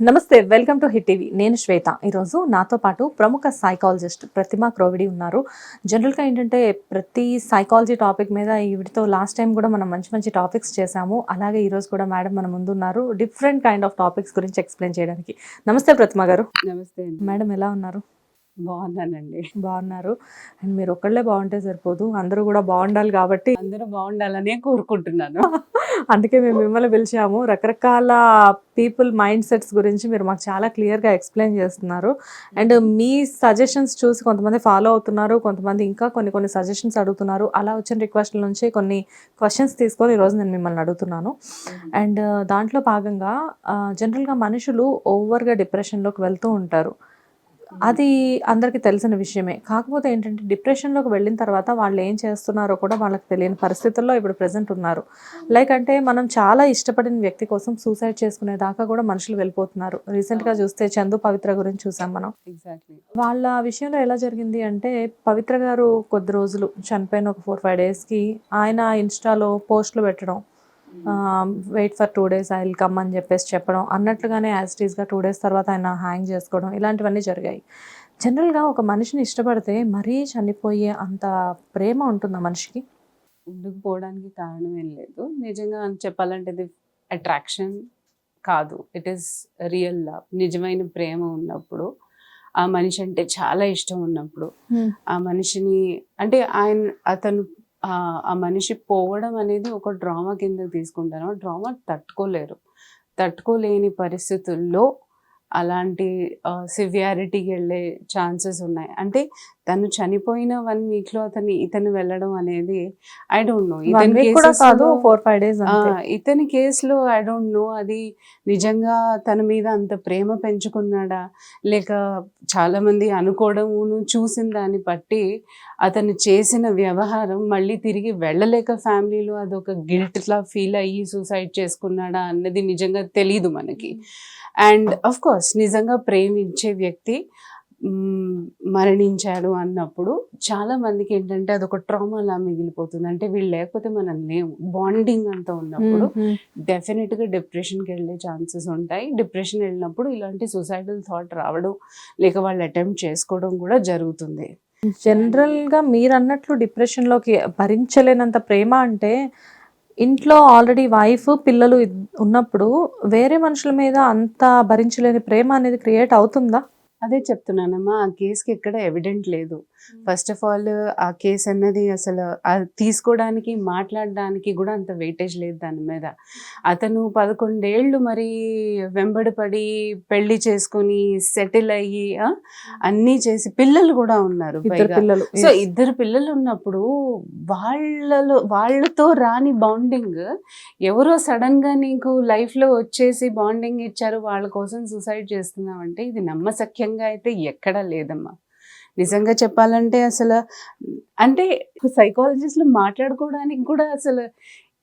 నమస్తే welcome to hit TV. నేను శ్వేత. ఈరోజు నాతో పాటు ప్రముఖ సైకాలజిస్ట్ ప్రతిమా క్రోవిడి ఉన్నారు. జనరల్గా ఏంటంటే ప్రతి సైకాలజీ టాపిక్ మీద ఈవిడితో లాస్ట్ టైం కూడా మనం మంచి మంచి టాపిక్స్ చేశాము. అలాగే ఈరోజు కూడా మేడం మన ముందు ఉన్నారు. డిఫరెంట్ కైండ్ ఆఫ్ టాపిక్స్ గురించి ఎక్స్ప్లెయిన్ చేయడానికి. నమస్తే ప్రతిమ గారు. నమస్తే మేడం ఎలా ఉన్నారు? బాగున్నానండి. బాగున్నారు. అండ్ మీరు ఒక్కళ్ళే బాగుంటే సరిపోదు. అందరూ కూడా బాగుండాలి కాబట్టి అందరూ బాగుండాలనే కోరుకుంటున్నాను. అందుకే మేము మిమ్మల్ని పిలిచాము. రకరకాల పీపుల్ మైండ్ సెట్స్ గురించి మీరు మాకు చాలా క్లియర్గా ఎక్స్ప్లెయిన్ చేస్తున్నారు. అండ్ మీ సజెషన్స్ చూసి కొంతమంది ఫాలో అవుతున్నారు. కొంతమంది ఇంకా కొన్ని కొన్ని సజెషన్స్ అడుగుతున్నారు. అలా వచ్చిన రిక్వెస్ట్ల నుంచి కొన్ని క్వశ్చన్స్ తీసుకొని ఈరోజు నేను మిమ్మల్ని అడుగుతున్నాను. అండ్ దాంట్లో భాగంగా జనరల్గా మనుషులు ఓవర్గా డిప్రెషన్లోకి వెళ్తూ ఉంటారు. అది అందరికీ తెలిసిన విషయమే. కాకపోతే ఏంటంటే డిప్రెషన్లోకి వెళ్ళిన తర్వాత వాళ్ళు ఏం చేస్తున్నారో కూడా వాళ్ళకి తెలియని పరిస్థితుల్లో ఇప్పుడు ప్రజెంట్ ఉన్నారు. లైక్ అంటే మనం చాలా ఇష్టపడిన వ్యక్తి కోసం సూసైడ్ చేసుకునే దాకా కూడా మనుషులు వెళ్ళిపోతున్నారు. రీసెంట్గా చూస్తే చందు పవిత్ర గురించి చూసాం మనం. ఎగ్జాక్ట్లీ. వాళ్ళ విషయంలో ఎలా జరిగింది అంటే పవిత్ర గారు కొద్ది రోజులు చనిపోయిన ఒక ఫోర్ ఫైవ్ డేస్కి ఆయన ఇన్స్టాలో పోస్టులు పెట్టడం wait for two days I will come అని చెప్పేసి చెప్పడం అన్నట్లుగానే యాజ్ టీస్గా టూ డేస్ తర్వాత ఆయన హ్యాంగ్ చేసుకోవడం ఇలాంటివన్నీ జరిగాయి. జనరల్గా ఒక మనిషిని ఇష్టపడితే మరీ చనిపోయే అంత ప్రేమ ఉంటుంది ఆ మనిషికి ఉండుకుపోవడానికి కారణం ఏం లేదు. నిజంగా చెప్పాలంటే ఇది అట్రాక్షన్ కాదు. ఇట్ ఈస్ రియల్ లవ్ నిజమైన ప్రేమ ఉన్నప్పుడు ఆ మనిషి అంటే చాలా ఇష్టం ఉన్నప్పుడు ఆ మనిషిని అంటే ఆయన అతను ఆ ఆ మనిషి పోవడం అనేది ఒక డ్రామా కింద తీసుకుంటాను. డ్రామా తట్టుకోలేరు. తట్టుకోలేని పరిస్థితుల్లో అలాంటి సివియారిటీకి వెళ్ళే ఛాన్సెస్ ఉన్నాయి. అంటే తను చనిపోయిన వన్ వీక్లో అతని ఇతను వెళ్ళడం అనేది ఐ డోంట్ నో కూడా కాదు ఫోర్ ఫైవ్ డేస్ ఇతని కేసులో ఐ డోంట్ నో అది నిజంగా తన మీద అంత ప్రేమ పెంచుకున్నాడా? లేక చాలా మంది అనుకోవడమును చూసిన దాన్ని బట్టి అతను చేసిన వ్యవహారం మళ్ళీ తిరిగి వెళ్ళలేక ఫ్యామిలీలో అదొక గిల్ట్ లా ఫీల్ అయ్యి సూసైడ్ చేసుకున్నాడా అన్నది నిజంగా తెలియదు మనకి. అండ్ అఫ్ కోర్స్ నిజంగా ప్రేమించే వ్యక్తి మరణించాడు అన్నప్పుడు చాలా మందికి ఏంటంటే అదొక ట్రామాలా మిగిలిపోతుంది. అంటే వీళ్ళు లేకపోతే మనం లేము. బాండింగ్ అంతా ఉన్నప్పుడు డెఫినెట్గా డిప్రెషన్కి వెళ్ళే ఛాన్సెస్ ఉంటాయి. డిప్రెషన్ వెళ్ళినప్పుడు ఇలాంటి సూసైడల్ థాట్ రావడం లేక వాళ్ళు అటెంప్ట్ చేసుకోవడం కూడా జరుగుతుంది. జనరల్గా మీరు అన్నట్లు డిప్రెషన్లోకి భరించలేనంత ప్రేమ అంటే ఇంట్లో ఆల్రెడీ వైఫ్ పిల్లలు ఉన్నప్పుడు వేరే మనుషుల మీద అంత భరించలేని ప్రేమ అనేది క్రియేట్ అవుతుందా? అదే చెప్తున్నానమ్మా ఆ కేసుకి ఎక్కడ ఎవిడెంట్ లేదు. ఫస్ట్ ఆఫ్ ఆల్ ఆ కేసు అన్నది అసలు తీసుకోవడానికి మాట్లాడడానికి కూడా అంత వెయిటేజ్ లేదు దాని మీద. అతను పదకొండేళ్ళు మరి వెంబడిపడి పెళ్ళి చేసుకొని సెటిల్ అయ్యి ఆ, అన్నీ చేసి పిల్లలు కూడా ఉన్నారు. పిల్లలు సో ఇద్దరు పిల్లలు ఉన్నప్పుడు వాళ్ళలో వాళ్ళతో రాని బాండింగ్ ఎవరో సడన్గా నీకు లైఫ్లో వచ్చేసి బాండింగ్ ఇచ్చారు వాళ్ళ కోసం సూసైడ్ చేస్తున్నావు అంటే ఇది నమ్మసఖ్యంగా అయితే ఎక్కడా లేదమ్మా. నిజంగా చెప్పాలంటే అసలు అంటే సైకాలజిస్ట్లు మాట్లాడుకోవడానికి కూడా అసలు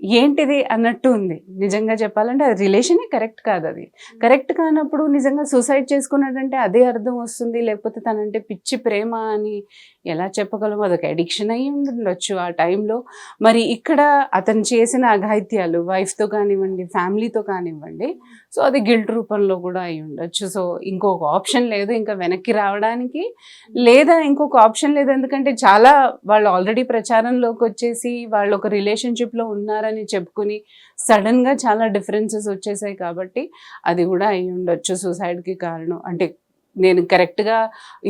ఏంటిది అన్నట్టు ఉంది. నిజంగా చెప్పాలంటే అది రిలేషనే కరెక్ట్ కాదు అది. కరెక్ట్ కానప్పుడు నిజంగా సూసైడ్ చేసుకున్నాడంటే అదే అర్థం వస్తుంది. లేకపోతే తనంటే పిచ్చి ప్రేమ అని ఎలా చెప్పగలం? అదొక అడిక్షన్ అయ్యి ఉండొచ్చు ఆ టైంలో. మరి ఇక్కడ అతను చేసిన అఘాయిత్యాలు వైఫ్తో కానివ్వండి ఫ్యామిలీతో కానివ్వండి సో అది గిల్ట్ రూపంలో కూడా అయి ఉండొచ్చు. సో ఇంకొక ఆప్షన్ లేదు. ఇంకా వెనక్కి రావడానికి లేదా ఇంకొక ఆప్షన్ లేదు. ఎందుకంటే చాలా వాళ్ళు ఆల్రెడీ ప్రచారంలోకి వచ్చేసి వాళ్ళు ఒక రిలేషన్షిప్లో ఉన్నారు. ఉన్నారని చెప్పుకుని సడన్గా చాలా డిఫరెన్సెస్ వచ్చేసాయి కాబట్టి అది కూడా అయి ఉండొచ్చు సూసైడ్కి కారణం. అంటే నేను కరెక్ట్గా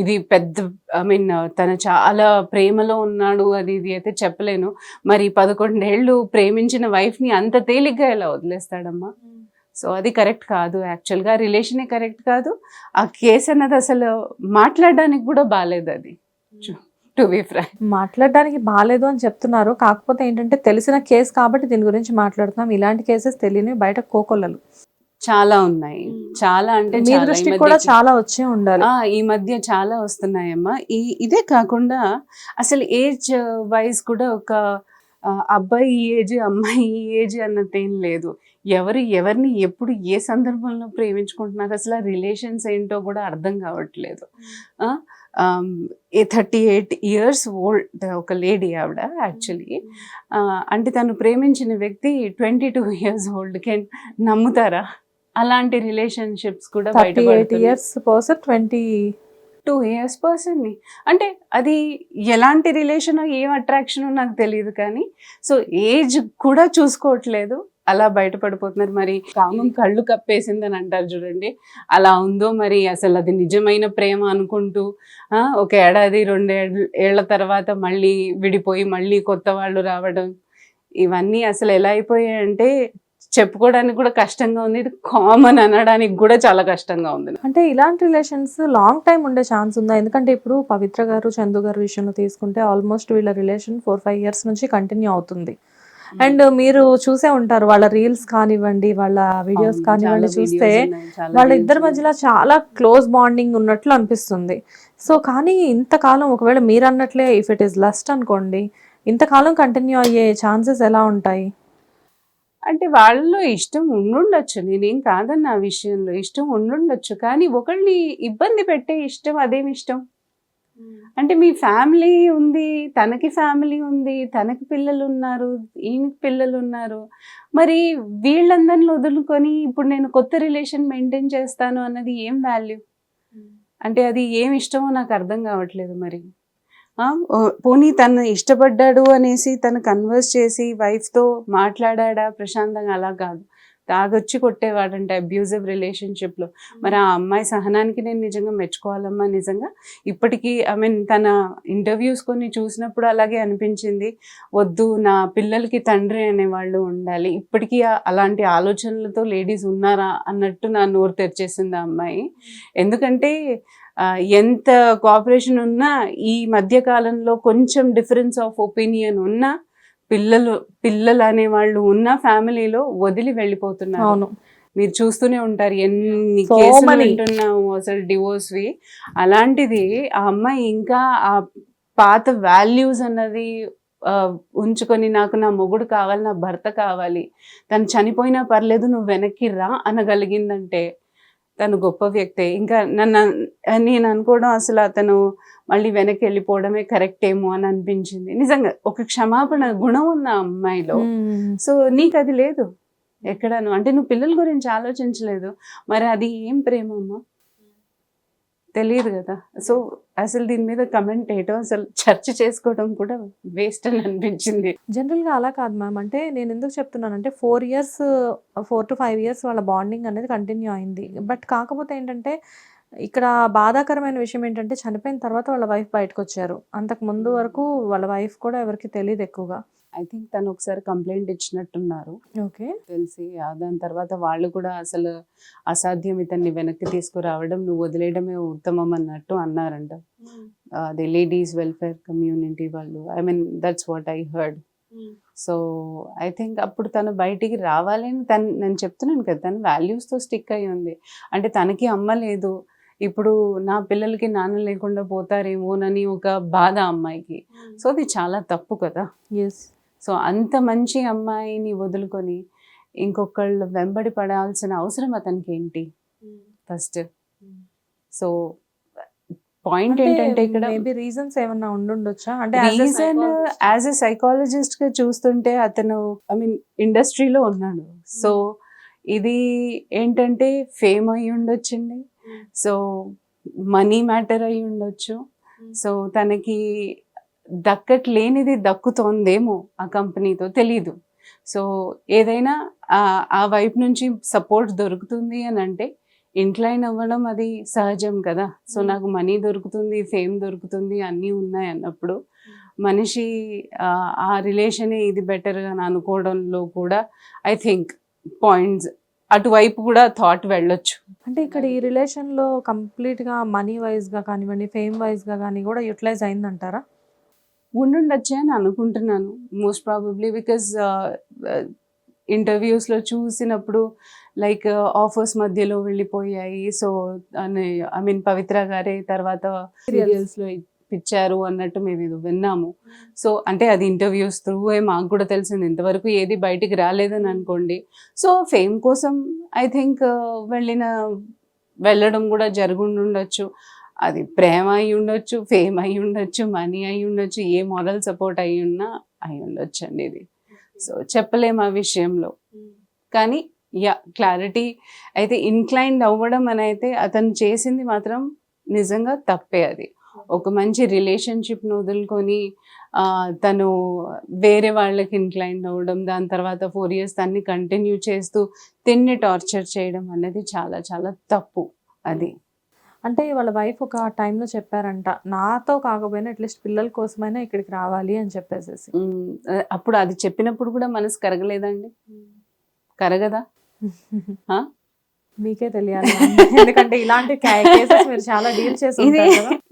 ఇది పెద్ద ఐ మీన్ తన చాలా ప్రేమలో ఉన్నాడు అది ఇది అయితే చెప్పలేను. మరి పదకొండేళ్ళు ప్రేమించిన వైఫ్ని అంత తేలిగ్గా ఎలా వదిలేస్తాడమ్మా? సో అది కరెక్ట్ కాదు. యాక్చువల్గా రిలేషనే కరెక్ట్ కాదు. ఆ కేసు అన్నది అసలు మాట్లాడడానికి కూడా బాగాలేదు అది. టు బి ఫ్రై మాట్లాడడానికి బాగాలేదు అని చెప్తున్నారు. కాకపోతే ఏంటంటే తెలిసిన కేసు కాబట్టి దీని గురించి మాట్లాడుతున్నాం. ఇలాంటి కేసెస్ తెలియని బయట కోకొల్లలు. చాలా ఉన్నాయి. చాలా అంటే మీ దృష్టికి కూడా చాలా వచ్చే ఉండాలి. ఆ, ఈ మధ్య చాలా వస్తున్నాయమ్మా. ఈ ఇదే కాకుండా అసలు ఏజ్ వైజ్ కూడా ఒక అబ్బాయి ఈ ఏజ్ అమ్మాయి ఈ ఏజ్ అన్నది ఏం లేదు. ఎవరు ఎవరిని ఎప్పుడు ఏ సందర్భంలో ప్రేమించుకుంటున్నారు? అసలు ఆ రిలేషన్స్ ఏంటో కూడా అర్థం కావట్లేదు. A thirty eight years old ఒక లేడీ ఆవిడ యాక్చువల్లీ అంటే తను ప్రేమించిన వ్యక్తి twenty two years old can నమ్ముతారా? అలాంటి రిలేషన్షిప్స్ కూడా years person twenty two years పర్సన్ని. అంటే అది ఎలాంటి రిలేషన్ ఏం అట్రాక్షన్ నాకు తెలియదు కానీ సో ఏజ్ కూడా చూసుకోవట్లేదు. అలా బయటపడిపోతున్నారు. మరి కామం కళ్ళు కప్పేసిందని అంటారు చూడండి. అలా ఉందో మరి అసలు అది నిజమైన ప్రేమ అనుకుంటూ ఒక ఏడాది రెండేళ్ళ ఏళ్ళ తర్వాత మళ్ళీ విడిపోయి మళ్ళీ కొత్త వాళ్ళు రావడం ఇవన్నీ అసలు ఎలా అయిపోయాయంటే చెప్పుకోవడానికి కూడా కష్టంగా ఉంది. ఇది కామన్ అనడానికి కూడా చాలా కష్టంగా ఉంది. అంటే ఇలాంటి రిలేషన్స్ లాంగ్ టైం ఉండే ఛాన్స్ ఉందా? ఎందుకంటే ఇప్పుడు పవిత్ర గారు చందు గారు విషయంలో తీసుకుంటే ఆల్మోస్ట్ వీళ్ళ రిలేషన్ ఫోర్ ఫైవ్ ఇయర్స్ నుంచి కంటిన్యూ అవుతుంది. అండ్ మీరు చూసే ఉంటారు వాళ్ళ రీల్స్ కానివ్వండి వాళ్ళ వీడియోస్ కానివ్వండి చూస్తే వాళ్ళ ఇద్దరి. మధ్యలో చాలా క్లోజ్ బాండింగ్ ఉన్నట్లు అనిపిస్తుంది. సో కానీ ఇంతకాలం ఒకవేళ మీరు అన్నట్లే ఇఫ్ ఇట్ ఈస్ లస్ట్ అనుకోండి ఇంతకాలం కంటిన్యూ అయ్యే ఛాన్సెస్ ఎలా ఉంటాయి? అంటే వాళ్ళలో ఇష్టం ఉండుండొచ్చు నేనేం కాదన్న ఆ విషయంలో ఇష్టం ఉండుండొచ్చు కానీ ఒకళ్ళని ఇబ్బంది పెట్టే ఇష్టం అదేమి ఇష్టం? అంటే మీ ఫ్యామిలీ ఉంది తనకి ఫ్యామిలీ ఉంది తనకి పిల్లలు ఉన్నారు ఈయనకి పిల్లలు ఉన్నారు మరి వీళ్ళందరిని వదులుకొని ఇప్పుడు నేను కొత్త రిలేషన్ మెయింటైన్ చేస్తాను అన్నది ఏం వాల్యూ? అంటే అది ఏం ఇష్టమో నాకు అర్థం కావట్లేదు మరి. పోనీ తను ఇష్టపడ్డాడు అనేసి తను కన్వర్స్ చేసి వైఫ్తో మాట్లాడా ప్రశాంతంగా అలా కాదు. తాగొచ్చి కొట్టేవాడంటే అబ్యూజివ్ రిలేషన్షిప్లో మరి ఆ అమ్మాయి సహనానికి నేను నిజంగా మెచ్చుకోవాలమ్మా నిజంగా? ఇప్పటికీ ఐ మీన్ తన ఇంటర్వ్యూస్ కొన్ని చూసినప్పుడు అలాగే అనిపించింది. వద్దు నా పిల్లలకి తండ్రి అనేవాళ్ళు ఉండాలి. ఇప్పటికీ అలాంటి ఆలోచనలతో లేడీస్ ఉన్నారా అన్నట్టు నా నోరు తెరిచేసింది ఆ అమ్మాయి. ఎందుకంటే ఎంత కోఆపరేషన్ ఉన్నా ఈ మధ్య కాలంలో కొంచెం డిఫరెన్స్ ఆఫ్ ఒపీనియన్ ఉన్నా పిల్లలు పిల్లలు అనే వాళ్ళు ఉన్న ఫ్యామిలీలో వదిలి వెళ్ళిపోతున్నారు. అవును. మీరు చూస్తూనే ఉంటారు ఎన్ని కేసులు. వింటున్నాము అసలు divorce వి. అలాంటిది ఆ అమ్మాయి ఇంకా ఆ పాత వాల్యూస్ అన్నది ఉంచుకొని నాకు నా మొగుడు కావాలి నా భర్త కావాలి తను చనిపోయినా పర్లేదు నువ్వు వెనక్కి రా అనగలిగిందంటే తను గొప్ప వ్యక్తే. ఇంకా నన్ను నేను అనుకోవడం అసలు అతను మళ్ళీ వెనక్కి వెళ్ళిపోవడమే కరెక్ట్ ఏమో అని అనిపించింది. నిజంగా ఒక క్షమాపణ గుణం ఉన్న అమ్మాయిలో. మ్మ్. సో నీకు అది లేదు. ఎక్కడను? అంటే నువ్వు పిల్లల గురించి ఆలోచించలేదు. మరి అది ఏం ప్రేమ అమ్మా? తెలియదు కదా. సో అసలు దీని మీద కమెంట్ వేయటం అసలు చర్చ చేసుకోవడం కూడా వేస్ట్ అని అనిపించింది. జనరల్గా అలా కాదు మ్యామ్ అంటే నేను ఎందుకు చెప్తున్నానంటే four years four to five years వాళ్ళ బాండింగ్ అనేది కంటిన్యూ అయింది. బట్ కాకపోతే ఏంటంటే ఇక్కడ బాధాకరమైన విషయం ఏంటంటే చనిపోయిన తర్వాత వాళ్ళ వైఫ్ బయటకు వచ్చారు అంతకు ముందు వరకు వాళ్ళ వైఫ్ కూడా ఎవరికి తెలియదు ఎక్కువగా. ఐ థింక్ తను ఒకసారి కంప్లైంట్ ఇచ్చినట్టున్నారు. ఓకే. తెలిసి దాని తర్వాత వాళ్ళు కూడా అసలు అసాధ్యం ఇతన్ని వెనక్కి తీసుకురావడం నువ్వు వదిలేయడమే ఉత్తమం అన్నట్టు అన్నారంట. అది లేడీస్ వెల్ఫేర్ కమ్యూనిటీ వాళ్ళు. I mean that's what I heard so I think అప్పుడు తను బయటికి రావాలని తను నేను చెప్తున్నాను కదా తను వాల్యూస్తో స్టిక్ అయి ఉంది. అంటే తనకి అమ్మ లేదు. ఇప్పుడు నా పిల్లలకి నాన్న లేకుండా పోతారేమోనని ఒక బాధ అమ్మాయికి. సో అది చాలా తప్పు కదా. ఎస్ సో అంత మంచి అమ్మాయిని వదులుకొని ఇంకొకళ్ళు వెంబడి పడాల్సిన అవసరం అతనికి ఏంటి ఫస్ట్ సో పాయింట్ ఏంటంటే ఇక్కడ మేబీ రీజన్స్ ఏమన్నా ఉండుండొచ్చా? అంటే రీజన్ యాజ్ ఎ సైకాలజిస్ట్గా చూస్తుంటే అతను ఐ మీన్ ఇండస్ట్రీలో ఉన్నాడు. సో ఇది ఏంటంటే ఫేమ్ అయి ఉండొచ్చండి సో మనీ మ్యాటర్ అయి ఉండొచ్చు. సో తనకి దక్కట్లేనిది దక్కుతోందేమో ఆ కంపెనీతో తెలీదు. సో ఏదైనా ఆ- వైపు నుంచి సపోర్ట్ దొరుకుతుంది అని అంటే ఇంక్లైన్ అవ్వడం అది సహజం కదా. So Mm. నాకు మనీ దొరుకుతుంది ఫేమ్ దొరుకుతుంది అన్నీ ఉన్నాయి అన్నప్పుడు మనిషి ఆ, ఆ రిలేషనే ఇది బెటర్ అని అనుకోవడంలో కూడా ఐ థింక్ పాయింట్స్ అటువైపు కూడా థాట్ వెళ్ళొచ్చు. అంటే ఇక్కడ ఈ రిలేషన్లో కంప్లీట్గా మనీ వైజ్గా కానివ్వండి ఫేమ్ వైజ్గా కానీ కూడా యూటిలైజ్ అయిందంటారా? ఉండుండొచ్చే అని అనుకుంటున్నాను. మోస్ట్ ప్రాబబ్లీ బికాజ్ ఇంటర్వ్యూస్లో చూసినప్పుడు లైక్ ఆఫర్స్ మధ్యలో వెళ్ళిపోయాయి. సో ఐ మీన్ పవిత్ర గారే తర్వాత సీరియల్స్లో ఇచ్చారు అన్నట్టు మేము ఏదో విన్నాము. సో అంటే అది ఇంటర్వ్యూస్ త్రూ మాకు కూడా తెలిసింది. ఇంతవరకు ఏది బయటికి రాలేదని అనుకోండి. సో ఫేమ్ కోసం ఐ థింక్ uh, వెళ్ళిన వెళ్ళడం కూడా జరుగుండొచ్చు అది ప్రేమ అయి ఉండొచ్చు ఫేమ్ అయి ఉండొచ్చు మనీ అయి ఉండొచ్చు ఏ మోరల్ సపోర్ట్ అయి ఉన్నా అయి ఉండొచ్చు అండి ఇది. సో చెప్పలేము ఆ విషయంలో. కానీ యా క్లారిటీ అయితే ఇన్క్లైన్డ్ అవ్వడం అని అయితే అతను చేసింది మాత్రం నిజంగా తప్పే అది. ఒక మంచి రిలేషన్షిప్ను వదులుకొని ఆ, తను వేరే వాళ్ళకి ఇన్క్లైన్ అవ్వడం దాని తర్వాత ఫోర్ ఇయర్స్ దాన్ని కంటిన్యూ చేస్తూ తిన్ని టార్చర్ చేయడం అనేది చాలా చాలా తప్పు అది. అంటే వాళ్ళ వైఫ్ ఒక టైంలో చెప్పారంట నాతో కాకపోయినా అట్లీస్ట్ పిల్లల కోసమైనా ఇక్కడికి రావాలి అని చెప్పేసేసి. అప్పుడు అది చెప్పినప్పుడు కూడా మనసు కరగలేదండి? కరగదా? మీకే తెలియాలి. ఎందుకంటే ఇలాంటి కేసెస్ మీరు చాలా డీల్ చేసి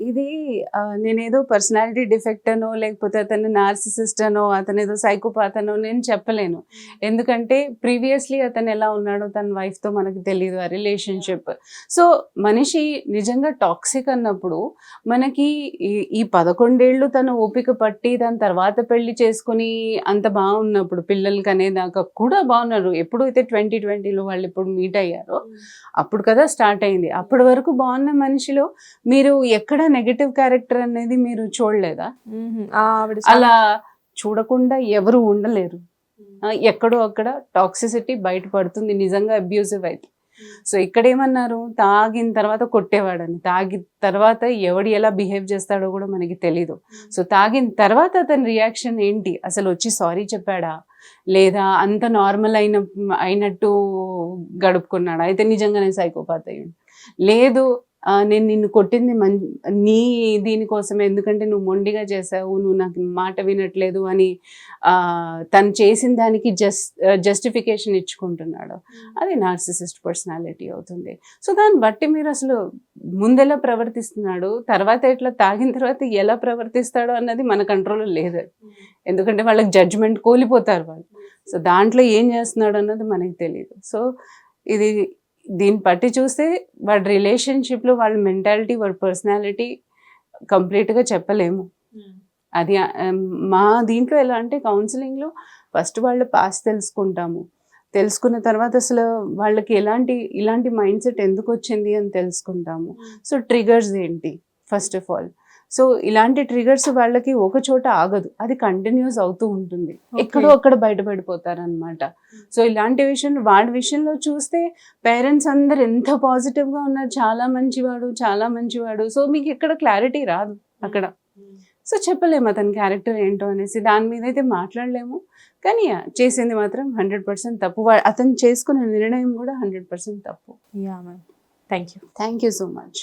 ఇది నేనేదో పర్సనాలిటీ డిఫెక్ట్ అనో లేకపోతే అతను నార్సిసిస్ట్ అనో అతను ఏదో సైకోపాత్ అనో నేను చెప్పలేను. ఎందుకంటే ప్రీవియస్లీ అతను ఎలా ఉన్నాడో తన wife తో మనకి తెలియదు ఆ రిలేషన్షిప్. సో మనిషి నిజంగా టాక్సిక్ అన్నప్పుడు మనకి ఈ- ఈ పదకొండేళ్ళు తను ఓపిక పట్టి దాని తర్వాత పెళ్ళి చేసుకుని అంత బాగున్నప్పుడు పిల్లలకి అనేదాకా కూడా బాగున్నారు. ఎప్పుడైతే ట్వంటీ ట్వంటీలో వాళ్ళు ఇప్పుడు మీట్ అయ్యారో అప్పుడు కదా స్టార్ట్ అయింది. అప్పటి వరకు బాగున్న మనిషిలో మీరు ఎక్కడ నెగటివ్ క్యారెక్టర్ అనేది మీరు చూడలేదా? ఆవిడ అలా చూడకుండా ఎవరు ఉండలేరు. ఎక్కడో అక్కడ టాక్సిసిటీ బయటపడుతుంది నిజంగా అబ్యూజివ్ అయితే. సో ఇక్కడ ఏమన్నారు తాగిన తర్వాత కొట్టేవాడని. తాగిన తర్వాత ఎవడు ఎలా బిహేవ్ చేస్తాడో కూడా మనకి తెలీదు. సో తాగిన తర్వాత అతని రియాక్షన్ ఏంటి? అసలు వచ్చి సారీ చెప్పాడా? లేదా అంత నార్మల్ అయిన అయినట్టు గడుపుకున్నాడా? అయితే నిజంగానే సైకోపాత్ అయ్యిండు. లేదు నేను నిన్ను కొట్టింది మం నీ దీనికోసమే ఎందుకంటే నువ్వు మొండిగా చేసావు నువ్వు నాకు మాట వినట్లేదు అని తను చేసిన దానికి జస్ట్ జస్టిఫికేషన్ ఇచ్చుకుంటున్నాడు. అది నార్సిసిస్ట్ పర్సనాలిటీ అవుతుంది. సో దాన్ని బట్టి మీరు అసలు ముందెలా ప్రవర్తిస్తున్నాడు తర్వాత ఎట్లా తాగిన తర్వాత ఎలా ప్రవర్తిస్తాడో అన్నది మన కంట్రోల్లో లేదు. ఎందుకంటే వాళ్ళకి జడ్జ్మెంట్ కోల్పోతారు వాళ్ళు. సో దాంట్లో ఏం చేస్తున్నాడు అన్నది మనకి తెలియదు సో ఇది దీన్ని బట్టి చూస్తే వాడి రిలేషన్షిప్లో వాళ్ళ మెంటాలిటీ వాడి పర్సనాలిటీ కంప్లీట్గా చెప్పలేము. అది మా దీంట్లో ఎలా అంటే కౌన్సిలింగ్లో ఫస్ట్ వాళ్ళ పాస్ తెలుసుకుంటాము. తెలుసుకున్న తర్వాత అసలు వాళ్ళకి ఎలాంటి ఇలాంటి మైండ్ సెట్ ఎందుకు వచ్చింది అని తెలుసుకుంటాము. సో ట్రిగర్స్ ఏంటి? ఫస్ట్ ఆఫ్ ఆల్ సో ఇలాంటి ట్రిగర్స్ వాళ్ళకి ఒక చోట ఆగదు. అది కంటిన్యూస్ అవుతూ ఉంటుంది. ఎక్కడో అక్కడ బయటపడిపోతారనమాట సో ఇలాంటి విషయం వాడి విషయంలో చూస్తే పేరెంట్స్ అందరు ఎంత పాజిటివ్గా ఉన్నారు. చాలా మంచివాడు చాలా మంచివాడు. సో మీకు ఎక్కడ క్లారిటీ రాదు అక్కడ. సో చెప్పలేము అతని క్యారెక్టర్ ఏంటో అనేసి. దాని మీద అయితే మాట్లాడలేము. కానీ చేసింది మాత్రం హండ్రెడ్ పర్సెంట్ తప్పు. అతను చేసుకున్న నిర్ణయం కూడా హండ్రెడ్ పర్సెంట్ తప్పు. Yeah ma'am thank you thank you so much